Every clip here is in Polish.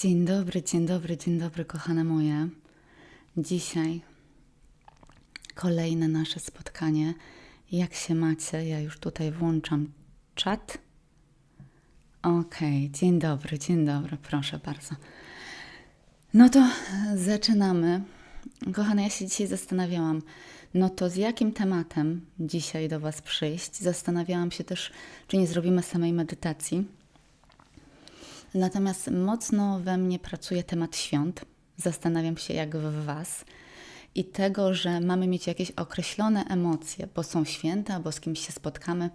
Dzień dobry, dzień dobry, dzień dobry, kochane moje. Dzisiaj kolejne nasze spotkanie. Jak się macie? Ja już tutaj włączam czat. Okej, dzień dobry, dzień dobry, proszę bardzo. No to zaczynamy. Kochane, ja się dzisiaj zastanawiałam, no to z jakim tematem dzisiaj do Was przyjść? Zastanawiałam się też, czy nie zrobimy samej medytacji. Natomiast mocno we mnie pracuje temat świąt. Zastanawiam się, jak w Was. I tego, że mamy mieć jakieś określone emocje, bo są święta, bo z kimś się spotkamy,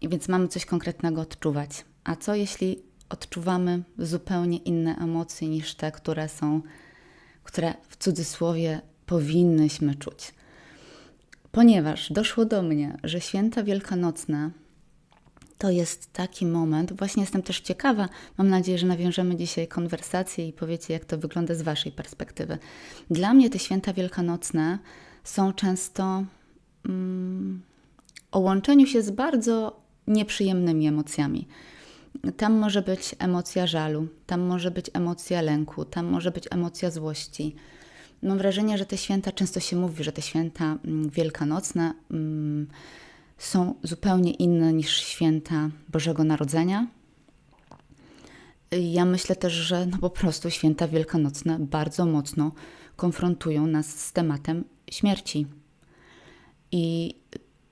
i więc mamy coś konkretnego odczuwać. A co jeśli odczuwamy zupełnie inne emocje niż te, które są, które w cudzysłowie powinnyśmy czuć? Ponieważ doszło do mnie, że święta wielkanocne to jest taki moment. Właśnie jestem też ciekawa. Mam nadzieję, że nawiążemy dzisiaj konwersację i powiecie, jak to wygląda z Waszej perspektywy. Dla mnie te święta wielkanocne są często mm, o łączeniu się z bardzo nieprzyjemnymi emocjami. Tam może być emocja żalu, tam może być emocja lęku, tam może być emocja złości. Mam wrażenie, że te święta, często się mówi, że te święta mm, wielkanocne. Mm, są zupełnie inne niż święta Bożego Narodzenia. Ja myślę też, że no po prostu święta wielkanocne bardzo mocno konfrontują nas z tematem śmierci. I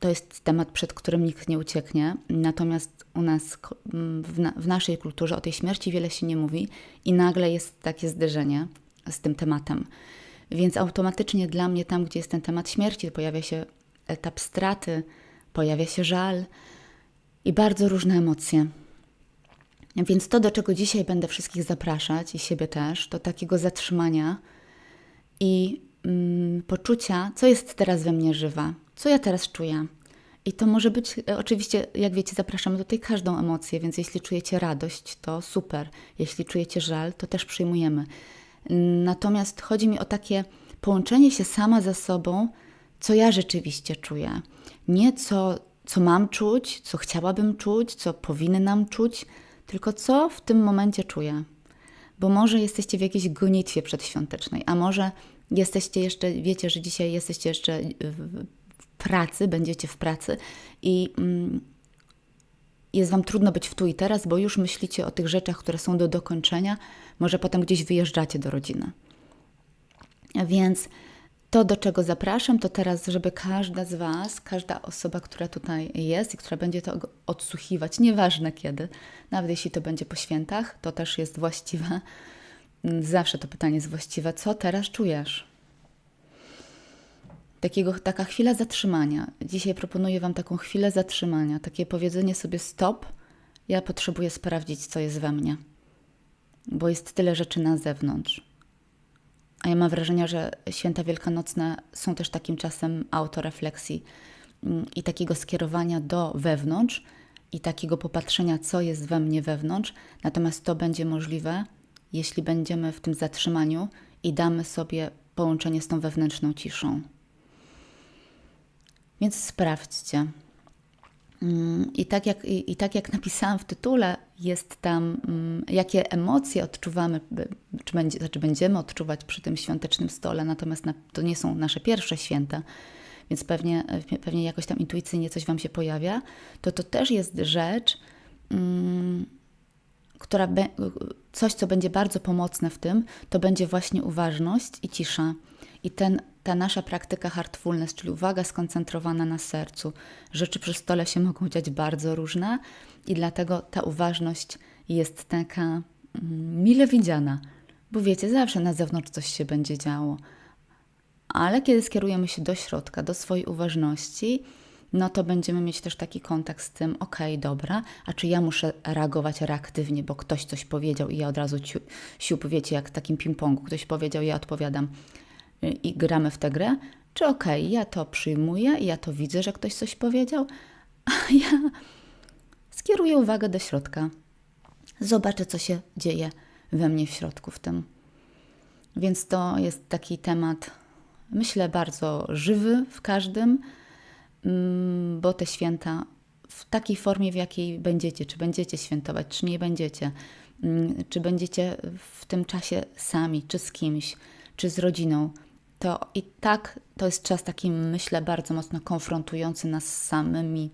to jest temat, przed którym nikt nie ucieknie. Natomiast u nas, w, na, w naszej kulturze o tej śmierci wiele się nie mówi, i nagle jest takie zderzenie z tym tematem. Więc automatycznie dla mnie, tam gdzie jest ten temat śmierci, pojawia się etap straty, pojawia się żal i bardzo różne emocje. Więc to, do czego dzisiaj będę wszystkich zapraszać i siebie też, to takiego zatrzymania i mm, poczucia, co jest teraz we mnie żywa, co ja teraz czuję. I to może być, e, oczywiście, jak wiecie, zapraszamy tutaj każdą emocję, więc jeśli czujecie radość, to super. Jeśli czujecie żal, to też przyjmujemy. Natomiast chodzi mi o takie połączenie się sama ze sobą, co ja rzeczywiście czuję. Nie co, co mam czuć, co chciałabym czuć, co powinnam czuć, tylko co w tym momencie czuję. Bo może jesteście w jakiejś gonitwie przedświątecznej, a może jesteście jeszcze, wiecie, że dzisiaj jesteście jeszcze w pracy, będziecie w pracy i mm, jest Wam trudno być w tu i teraz, bo już myślicie o tych rzeczach, które są do dokończenia, może potem gdzieś wyjeżdżacie do rodziny. Więc to, do czego zapraszam, to teraz, żeby każda z Was, każda osoba, która tutaj jest i która będzie to odsłuchiwać, nieważne kiedy, nawet jeśli to będzie po świętach, to też jest właściwe. Zawsze to pytanie jest właściwe. Co teraz czujesz? Takiego, taka chwila zatrzymania. Dzisiaj proponuję Wam taką chwilę zatrzymania, takie powiedzenie sobie stop. Ja potrzebuję sprawdzić, co jest we mnie, bo jest tyle rzeczy na zewnątrz a ja mam wrażenie, że święta wielkanocne są też takim czasem autorefleksji mm, i takiego skierowania do wewnątrz i takiego popatrzenia, co jest we mnie wewnątrz. Natomiast to będzie możliwe, jeśli będziemy w tym zatrzymaniu i damy sobie połączenie z tą wewnętrzną ciszą. Więc sprawdźcie. Mm, I tak, jak, i, I tak jak napisałam w tytule, jest tam, mm, jakie emocje odczuwamy, czy, będzie, znaczy będziemy odczuwać przy tym świątecznym stole, natomiast na, to nie są nasze pierwsze święta, więc pewnie, pewnie jakoś tam intuicyjnie coś Wam się pojawia, to to też jest rzecz, mm, która be, coś, co będzie bardzo pomocne w tym, to będzie właśnie uważność i cisza. I ten ta nasza praktyka heartfulness, czyli uwaga skoncentrowana na sercu. Rzeczy przy stole się mogą dziać bardzo różne i dlatego ta uważność jest taka mm, mile widziana, bo wiecie, zawsze na zewnątrz coś się będzie działo. Ale kiedy skierujemy się do środka, do swojej uważności, no to będziemy mieć też taki kontakt z tym, okej, dobra, a czy ja muszę reagować reaktywnie, bo ktoś coś powiedział i ja od razu siup, wiecie, jak w takim ping-pongu, ktoś powiedział, ja odpowiadam, i gramy w tę grę, czy okej, ja to przyjmuję, ja to widzę, że ktoś coś powiedział, a ja skieruję uwagę do środka. Zobaczę, co się dzieje we mnie w środku w tym. Więc to jest taki temat, myślę, bardzo żywy w każdym, mm, bo te święta w takiej formie, w jakiej będziecie, czy będziecie świętować, czy nie będziecie, mm, czy będziecie w tym czasie sami, czy z kimś, czy z rodziną, to i tak to jest czas taki, myślę, bardzo mocno konfrontujący nas z samymi,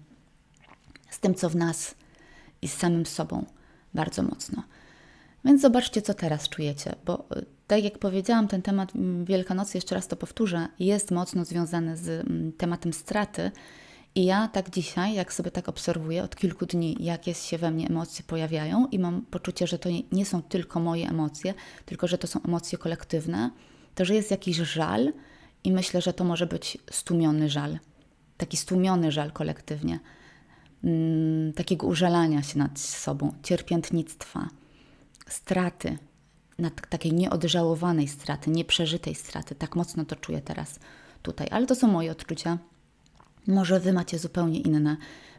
z tym, co w nas i z samym sobą, bardzo mocno. Więc zobaczcie, co teraz czujecie, bo y, tak jak powiedziałam, ten temat mm, Wielkanocy, jeszcze raz to powtórzę, jest mocno związany z mm, tematem straty. I ja tak dzisiaj, jak sobie tak obserwuję od kilku dni, jakie się we mnie emocje pojawiają, i mam poczucie, że to nie, nie są tylko moje emocje, tylko że to są emocje kolektywne, to że jest jakiś żal, i myślę, że to może być stłumiony żal. Taki stłumiony żal kolektywnie. Mm, takiego użalania się nad sobą, cierpiętnictwa, straty, takiej nieodżałowanej straty, nieprzeżytej straty. Tak mocno to czuję teraz tutaj, ale to są moje odczucia. Może wy macie zupełnie inne,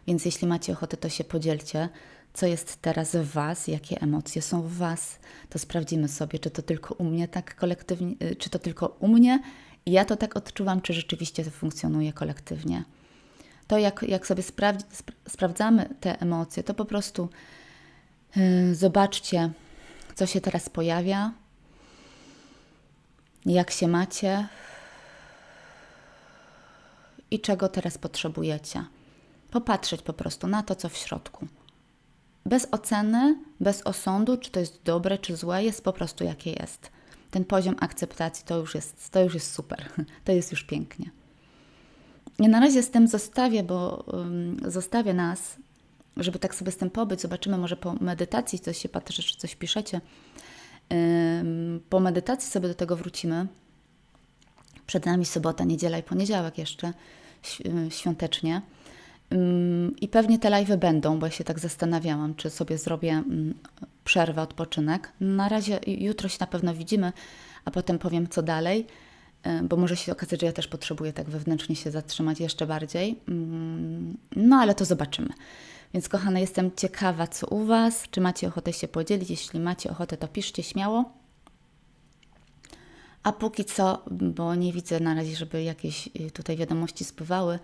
więc jeśli macie ochotę, to się podzielcie, co jest teraz w was, jakie emocje są w was. To sprawdzimy sobie, czy to tylko u mnie tak kolektywnie, y, czy to tylko u mnie. Ja to tak odczuwam, czy rzeczywiście to funkcjonuje kolektywnie. To, jak, jak sobie spra sprawdzamy te emocje, to po prostu yy, zobaczcie, co się teraz pojawia, jak się macie i czego teraz potrzebujecie. Popatrzeć po prostu na to, co w środku. Bez oceny, bez osądu, czy to jest dobre, czy złe, jest po prostu jakie jest. Ten poziom akceptacji to już jest, to już jest super, to jest już pięknie. I na razie z tym zostawię, bo um, zostawię nas żeby tak sobie z tym pobyć. Zobaczymy może po medytacji, coś się patrzy, czy coś piszecie. Po medytacji sobie do tego wrócimy. Przed nami sobota, niedziela i poniedziałek jeszcze y, świątecznie. I pewnie te live'y będą, bo ja się tak zastanawiałam, czy sobie zrobię przerwę, odpoczynek. Na razie jutro się na pewno widzimy, a potem powiem co dalej, y, bo może się okazać, że ja też potrzebuję tak wewnętrznie się zatrzymać jeszcze bardziej. No ale to zobaczymy. Więc kochane, jestem ciekawa, co u Was. Czy macie ochotę się podzielić? Jeśli macie ochotę, to piszcie śmiało. A póki co, bo nie widzę na razie, żeby jakieś y, tutaj wiadomości spływały,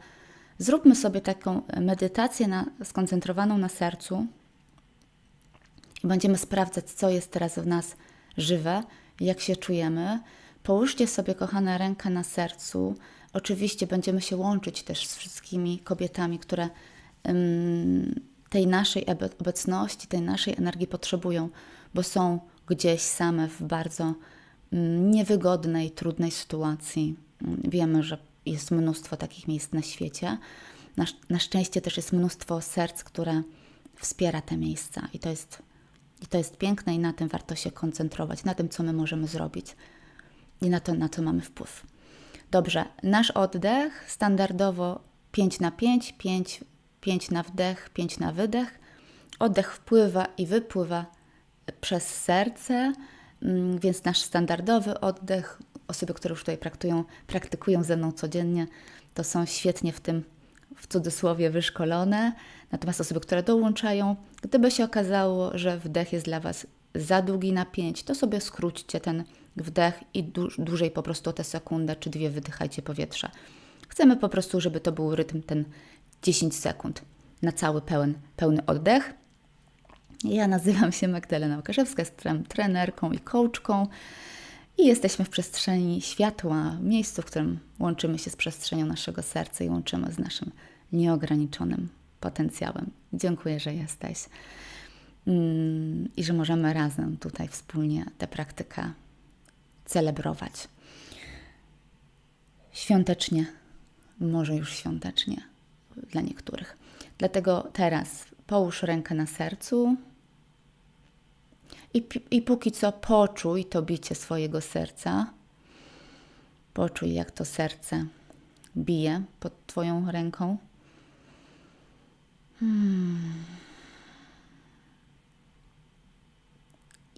zróbmy sobie taką medytację na, skoncentrowaną na sercu i będziemy sprawdzać, co jest teraz w nas żywe, jak się czujemy. Połóżcie sobie, kochane, rękę na sercu. Oczywiście będziemy się łączyć też z wszystkimi kobietami, które tej naszej obecności, tej naszej energii potrzebują, bo są gdzieś same w bardzo niewygodnej, trudnej sytuacji. Wiemy, że jest mnóstwo takich miejsc na świecie. Na, na szczęście też jest mnóstwo serc, które wspiera te miejsca i to jest i to jest piękne i na tym warto się koncentrować, na tym, co my możemy zrobić i na to, na co mamy wpływ. Dobrze, nasz oddech standardowo 5 na 5, 5 5 na wdech, 5 na wydech. Oddech wpływa i wypływa przez serce, mm, więc nasz standardowy oddech, osoby, które już tutaj praktykują, praktykują ze mną codziennie, to są świetnie w tym, w cudzysłowie, wyszkolone. Natomiast osoby, które dołączają, gdyby się okazało, że wdech jest dla Was za długi na 5, to sobie skróćcie ten wdech i dłużej po prostu o tę sekundę czy dwie wydychajcie powietrze. Chcemy po prostu, żeby to był rytm ten 10 sekund na cały pełen, pełny oddech. Ja nazywam się Magdalena Łukaszewska, jestem trenerką i coachką i jesteśmy w przestrzeni światła, miejscu, w którym łączymy się z przestrzenią naszego serca i łączymy z naszym nieograniczonym potencjałem. Dziękuję, że jesteś i że możemy razem tutaj wspólnie tę praktykę celebrować. Świątecznie, może już świątecznie dla niektórych. Dlatego teraz połóż rękę na sercu i, i póki co poczuj to bicie swojego serca. Poczuj, jak to serce bije pod Twoją ręką. Hmm.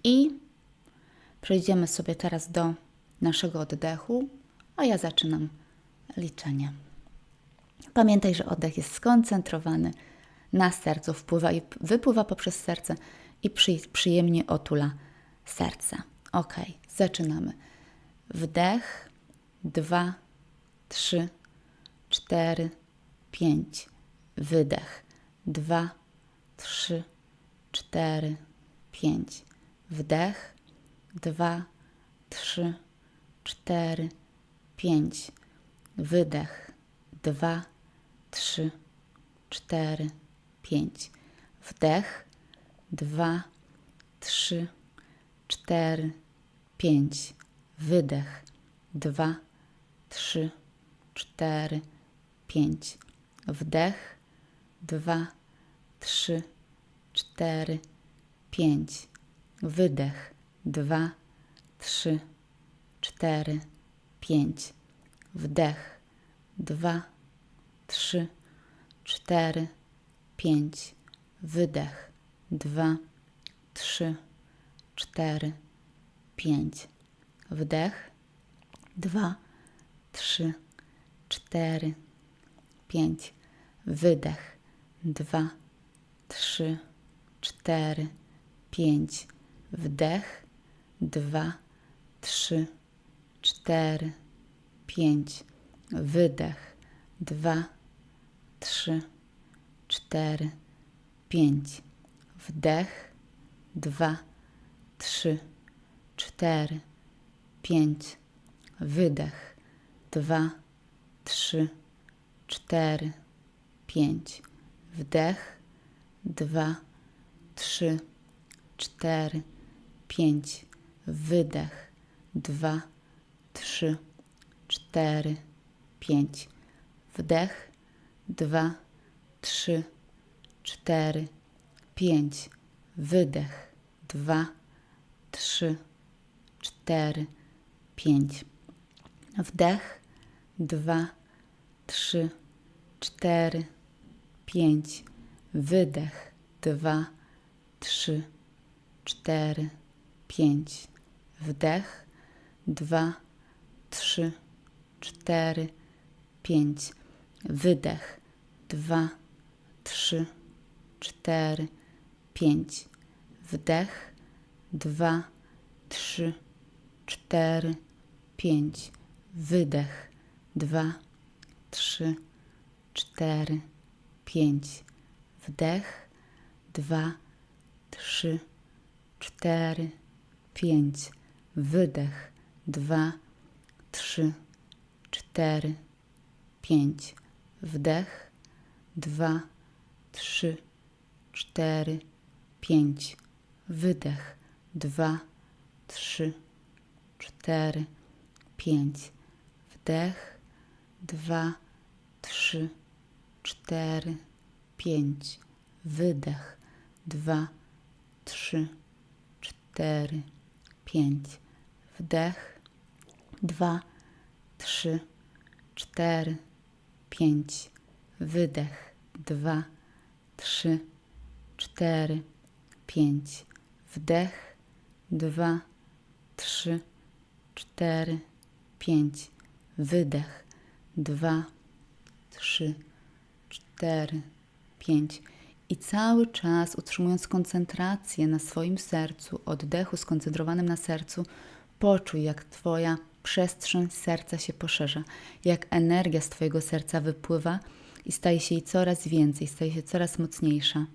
I przejdziemy sobie teraz do naszego oddechu, a ja zaczynam liczenie. Pamiętaj, że oddech jest skoncentrowany na sercu, wpływa i wypływa poprzez serce i przy, przyjemnie otula serce. Ok, zaczynamy. Wdech, dwa, trzy, cztery, pięć. Wydech, dwa, trzy, cztery, pięć. Wdech, dwa, trzy, cztery, pięć. Wydech, dwa, trzy, cztery, pięć. Wdech, dwa, trzy, cztery, pięć. Wydech, dwa, trzy, cztery, pięć. Wdech, dwa, trzy, cztery, pięć. Wydech, dwa, trzy, cztery, pięć. Wdech, dwa, trzy, cztery, pięć. Wydech, dwa, trzy, cztery, pięć. Wdech, dwa, trzy, cztery, pięć. Wydech, dwa, trzy, cztery, pięć. Wdech, dwa, trzy, cztery, pięć. Wydech, dwa, trzy, cztery, pięć. Wdech, dwa, trzy, cztery, pięć. Wydech, dwa, trzy, cztery, pięć. Wdech, dwa, trzy, cztery, pięć. Wydech, dwa, trzy, cztery, pięć. Wdech, dwa, trzy, cztery, pięć. Wydech, dwa, trzy, cztery, pięć. Wdech, dwa, trzy, cztery, pięć. Wydech, dwa, trzy, cztery, pięć. Wdech, dwa, trzy, cztery, pięć. Wydech, dwa, trzy, cztery, pięć. Wdech, dwa, trzy, cztery, pięć. Wydech, dwa, trzy, cztery, pięć. Wdech, dwa, trzy, cztery, pięć. Wydech, dwa, trzy, cztery, pięć. Wdech, dwa, trzy, cztery, pięć. Wydech, dwa, trzy, cztery, pięć. Wdech, dwa, trzy, cztery, pięć. Wydech, dwa, trzy, cztery, pięć. Wdech, dwa, trzy, cztery, pięć. Wydech, dwa, trzy, cztery, pięć. Wdech, dwa, trzy, cztery, pięć. Wydech, dwa, trzy, cztery, pięć. I cały czas utrzymując koncentrację na swoim sercu, oddechu skoncentrowanym na sercu, poczuj, jak Twoja przestrzeń serca się poszerza, jak energia z Twojego serca wypływa i staje się jej coraz więcej, staje się coraz mocniejsza.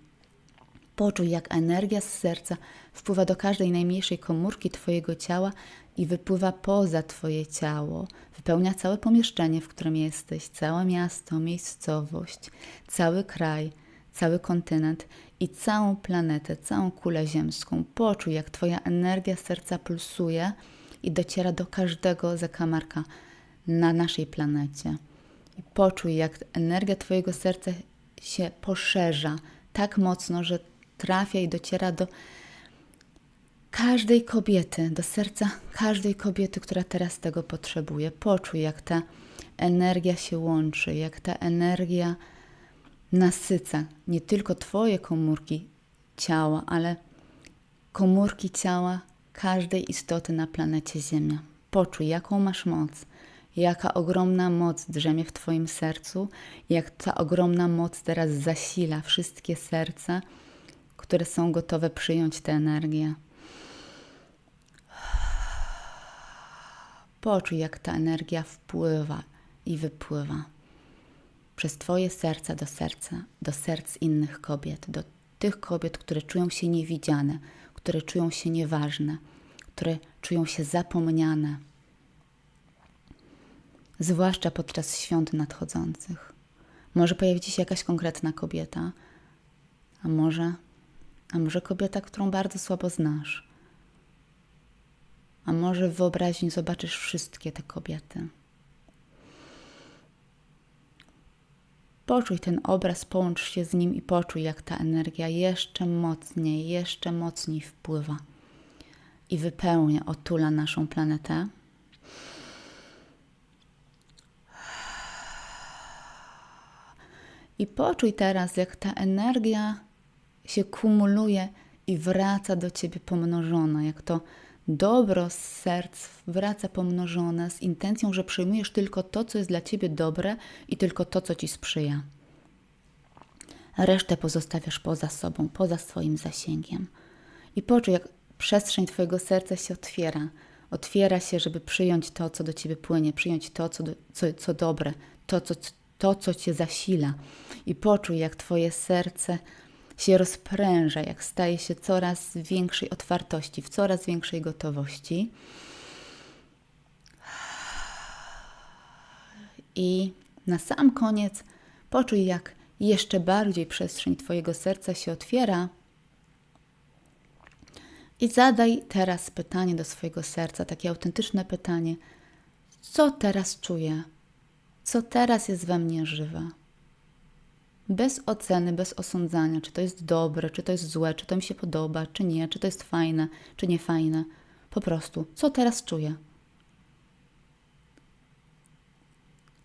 Poczuj, jak energia z serca wpływa do każdej najmniejszej komórki Twojego ciała i wypływa poza Twoje ciało, wypełnia całe pomieszczenie, w którym jesteś, całe miasto, miejscowość, cały kraj, cały kontynent i całą planetę, całą kulę ziemską. Poczuj, jak Twoja energia serca pulsuje i dociera do każdego zakamarka na naszej planecie. I poczuj, jak energia Twojego serca się poszerza tak mocno, że trafia i dociera do każdej kobiety, do serca każdej kobiety, która teraz tego potrzebuje. Poczuj, jak ta energia się łączy, jak ta energia nasyca nie tylko Twoje komórki ciała, ale komórki ciała każdej istoty na planecie Ziemia. Poczuj, jaką masz moc, jaka ogromna moc drzemie w Twoim sercu, jak ta ogromna moc teraz zasila wszystkie serca, które są gotowe przyjąć tę energię. Poczuj, jak ta energia wpływa i wypływa przez Twoje serca do serca, do serc innych kobiet, do tych kobiet, które czują się niewidziane, które czują się nieważne, które czują się zapomniane, zwłaszcza podczas świąt nadchodzących. Może pojawić się jakaś konkretna kobieta, a może, a może kobieta, którą bardzo słabo znasz. A może w wyobraźni zobaczysz wszystkie te kobiety. Poczuj ten obraz, połącz się z nim i poczuj, jak ta energia jeszcze mocniej, jeszcze mocniej wpływa i wypełnia, otula naszą planetę. I poczuj teraz, jak ta energia się kumuluje i wraca do ciebie pomnożona, jak to dobro z serc wraca pomnożone z intencją, że przyjmujesz tylko to, co jest dla ciebie dobre i tylko to, co ci sprzyja. Resztę pozostawiasz poza sobą, poza swoim zasięgiem. I poczuj, jak przestrzeń twojego serca się otwiera. Otwiera się, żeby przyjąć to, co do ciebie płynie, przyjąć to, co, do, co, co dobre, to co, to, co cię zasila. I poczuj, jak twoje serce się rozpręża, jak staje się coraz większej otwartości, w coraz większej gotowości. I na sam koniec poczuj, jak jeszcze bardziej przestrzeń Twojego serca się otwiera. I zadaj teraz pytanie do swojego serca, takie autentyczne pytanie: co teraz czuję? Co teraz jest we mnie żywe? Bez oceny, bez osądzania, czy to jest dobre, czy to jest złe, czy to mi się podoba, czy nie, czy to jest fajne, czy nie fajne. Po prostu, co teraz czuję?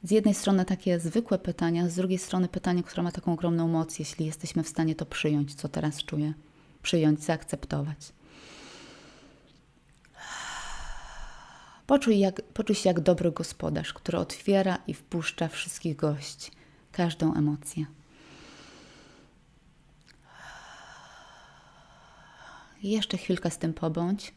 Z jednej strony takie zwykłe pytania, z drugiej strony pytanie, które ma taką ogromną moc, jeśli jesteśmy w stanie to przyjąć, co teraz czuję, przyjąć, zaakceptować. Poczuj, jak, poczuj się jak dobry gospodarz, który otwiera i wpuszcza wszystkich gości, każdą emocję. Jeszcze chwilkę z tym pobądź.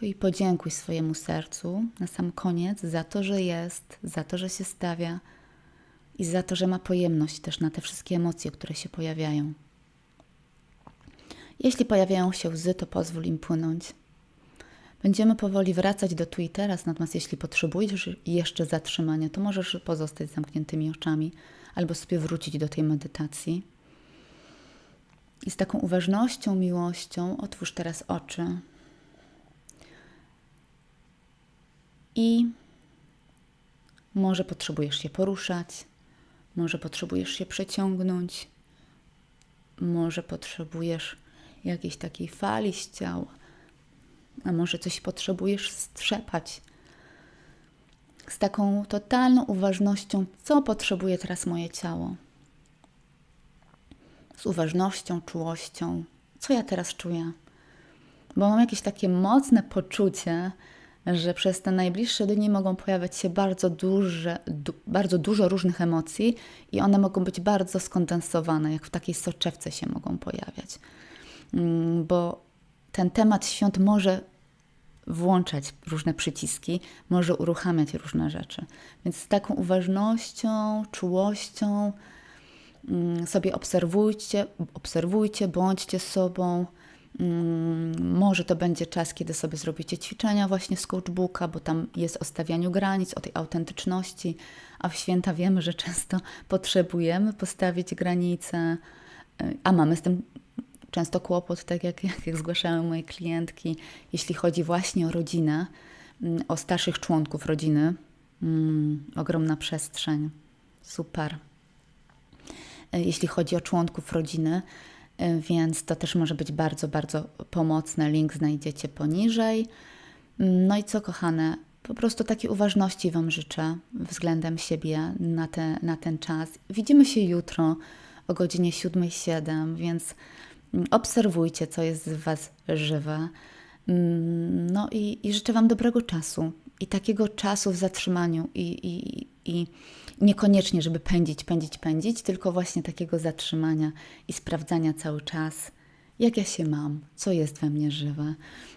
I podziękuj swojemu sercu na sam koniec za to, że jest, za to, że się stawia i za to, że ma pojemność też na te wszystkie emocje, które się pojawiają. Jeśli pojawiają się łzy, to pozwól im płynąć. Będziemy powoli wracać do tu i teraz, natomiast jeśli potrzebujesz jeszcze zatrzymania, to możesz pozostać z zamkniętymi oczami albo sobie wrócić do tej medytacji. I z taką uważnością, miłością otwórz teraz oczy. I może potrzebujesz się poruszać, może potrzebujesz się przeciągnąć, może potrzebujesz jakiejś takiej fali z ciała a może coś potrzebujesz strzepać. Z taką totalną uważnością, co potrzebuje teraz moje ciało. Z uważnością, czułością, co ja teraz czuję. Bo mam jakieś takie mocne poczucie, że przez te najbliższe dni mogą pojawiać się bardzo, duże, du, bardzo dużo różnych emocji i one mogą być bardzo skondensowane, jak w takiej soczewce się mogą pojawiać. Mm, bo ten temat świąt może włączać różne przyciski, może uruchamiać różne rzeczy. Więc z taką uważnością, czułością mm, sobie obserwujcie, obserwujcie, bądźcie sobą. Mm, może to będzie czas, kiedy sobie zrobicie ćwiczenia właśnie z coachbooka, bo tam jest o stawianiu granic, o tej autentyczności, a w święta wiemy, że często potrzebujemy postawić granice, y, a mamy z tym często kłopot, tak jak, jak, zgłaszały moje klientki, jeśli chodzi właśnie o rodzinę, mm, o starszych członków rodziny. Mm, ogromna przestrzeń. Super. E, jeśli chodzi o członków rodziny, e, więc to też może być bardzo, bardzo pomocne. Link znajdziecie poniżej. Mm, no i co, kochane, po prostu takiej uważności Wam życzę względem siebie na, te, na ten czas. Widzimy się jutro o godzinie 7.07, więc Obserwujcie, co jest w Was żywe. Mm, no i, i życzę Wam dobrego czasu i takiego czasu w zatrzymaniu i, i, i niekoniecznie, żeby pędzić, pędzić, pędzić, tylko właśnie takiego zatrzymania i sprawdzania cały czas, jak ja się mam, co jest we mnie żywe.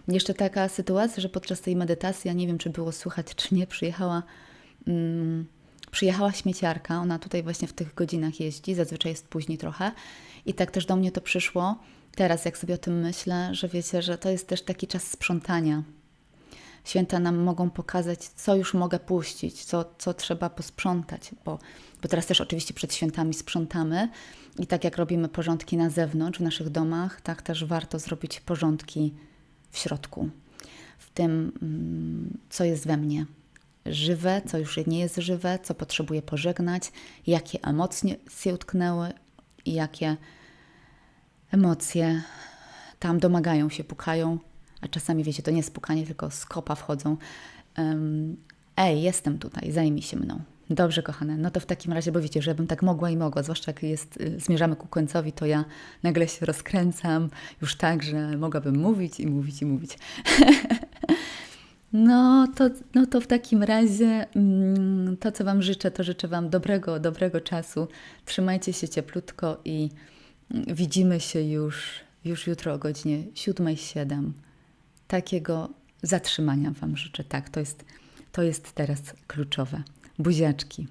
Jeszcze taka sytuacja, że podczas tej medytacji, ja nie wiem, czy było słychać, czy nie, przyjechała mm, przyjechała śmieciarka, ona tutaj właśnie w tych godzinach jeździ, zazwyczaj jest później trochę i tak też do mnie to przyszło. Teraz jak sobie o tym myślę, że wiecie, że to jest też taki czas sprzątania. Święta nam mogą pokazać, co już mogę puścić, co, co trzeba posprzątać, bo, bo teraz też oczywiście przed świętami sprzątamy i tak jak robimy porządki na zewnątrz, w naszych domach, tak też warto zrobić porządki w środku, w tym, mm, co jest we mnie żywe, co już nie jest żywe, co potrzebuję pożegnać, jakie emocje się utknęły i jakie emocje tam domagają się, pukają, a czasami wiecie, to nie jest pukanie, tylko z kopa wchodzą. Um, Ej, jestem tutaj, zajmij się mną. Dobrze, kochane, no to w takim razie, bo wiecie, żebym tak mogła i mogła, zwłaszcza jak jest, y, zmierzamy ku końcowi, to ja nagle się rozkręcam już tak, że mogłabym mówić i mówić i mówić. No to, no to w takim razie mm, to, co Wam życzę, to życzę Wam dobrego, dobrego czasu. Trzymajcie się cieplutko i mm, widzimy się już, już jutro o godzinie 7.07. Takiego zatrzymania Wam życzę. Tak, to jest, to jest teraz kluczowe. Buziaczki.